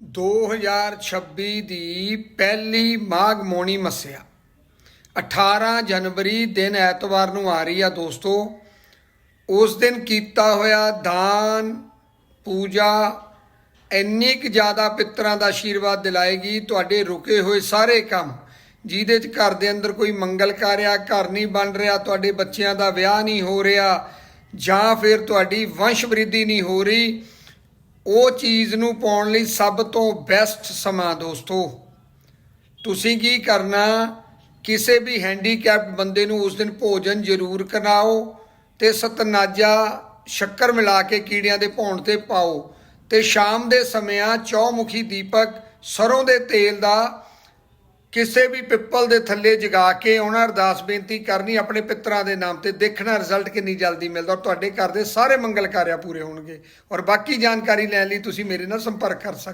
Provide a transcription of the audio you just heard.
2026 ਦੀ ਪਹਿਲੀ ਮਾਘ ਮੋਣੀ ਮੱਸਿਆ। 18 ਜਨਵਰੀ ਦਿਨ ਐਤਵਾਰ ਨੂੰ ਆ ਰਹੀ ਆ ਦੋਸਤੋ। ਉਸ ਦਿਨ ਕੀਤਾ ਹੋਇਆ ਦਾਨ, ਪੂਜਾ ਇੰਨੀ ਕੁ ਜ਼ਿਆਦਾ ਪਿੱਤਰਾਂ ਦਾ ਆਸ਼ੀਰਵਾਦ ਦਿਲਾਏਗੀ, ਤੁਹਾਡੇ ਰੁਕੇ ਹੋਏ ਸਾਰੇ ਕੰਮ, ਜਿਹਦੇ ਚ ਘਰ ਦੇ ਅੰਦਰ ਕੋਈ ਮੰਗਲ ਕਾਰਿਆ ਘਰ ਨਹੀਂ ਬਣ ਰਿਹਾ, ਤੁਹਾਡੇ ਬੱਚਿਆਂ ਦਾ ਵਿਆਹ ਨਹੀਂ ਹੋ ਰਿਹਾ, ਜਾਂ ਫਿਰ ਤੁਹਾਡੀ ਵੰਸ਼ ਬ੍ਰਿਧੀ ਨਹੀਂ ਹੋ ਰਹੀ ਉਹ ਚੀਜ਼ ਨੂੰ ਪਾਉਣ ਲਈ ਸਭ ਤੋਂ ਬੈਸਟ ਸਮਾਂ ਦੋਸਤੋ। ਤੁਸੀਂ ਕੀ ਕਰਨਾ? ਕਿਸੇ ਵੀ ਹੈਂਡੀਕੈਪਡ ਬੰਦੇ ਨੂੰ ਉਸ ਦਿਨ ਭੋਜਨ ਜ਼ਰੂਰ ਕਰਾਓ ਤੇ ਸਤਨਾਜਾ ਸ਼ੱਕਰ ਮਿਲਾ ਕੇ ਕੀੜਿਆਂ ਦੇ ਭੌਣ ਤੇ ਪਾਓ ਤੇ ਸ਼ਾਮ ਦੇ ਸਮਿਆਂ ਚੌਮੁਖੀ ਦੀਪਕ ਸਰੋਂ ਦੇ ਤੇਲ ਦਾ ਕਿਸੇ ਵੀ ਪਿੱਪਲ ਦੇ ਥੱਲੇ ਜਗਾ ਕੇ ਉਹਨਾਂ ਅਰਦਾਸ ਬੇਨਤੀ ਕਰਨੀ, ਆਪਣੇ ਪਿੱਤਰਾਂ ਦੇ ਨਾਮ ਤੇ ਦੇਖਣਾ ਰਿਜ਼ਲਟ ਕਿੰਨੀ ਜਲਦੀ ਮਿਲਦਾ ਔਰ ਤੁਹਾਡੇ ਘਰ ਦੇ ਸਾਰੇ ਮੰਗਲ ਕਾਰਿਆ ਪੂਰੇ ਹੋਣਗੇ। ਔਰ ਬਾਕੀ ਜਾਣਕਾਰੀ ਲੈਣ ਲਈ ਤੁਸੀਂ ਮੇਰੇ ਨਾਲ ਸੰਪਰਕ ਕਰ ਸਕਦੇ